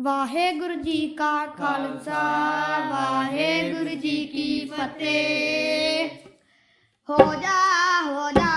ਵਾਹਿਗੁਰੂ ਜੀ ਕਾ ਖਾਲਸਾ ਵਾਹਿਗੁਰੂ ਜੀ ਕੀ ਫਤਿਹ। ਹੋ ਜਾ ਹੋ ਜਾ।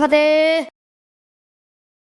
ഫതേ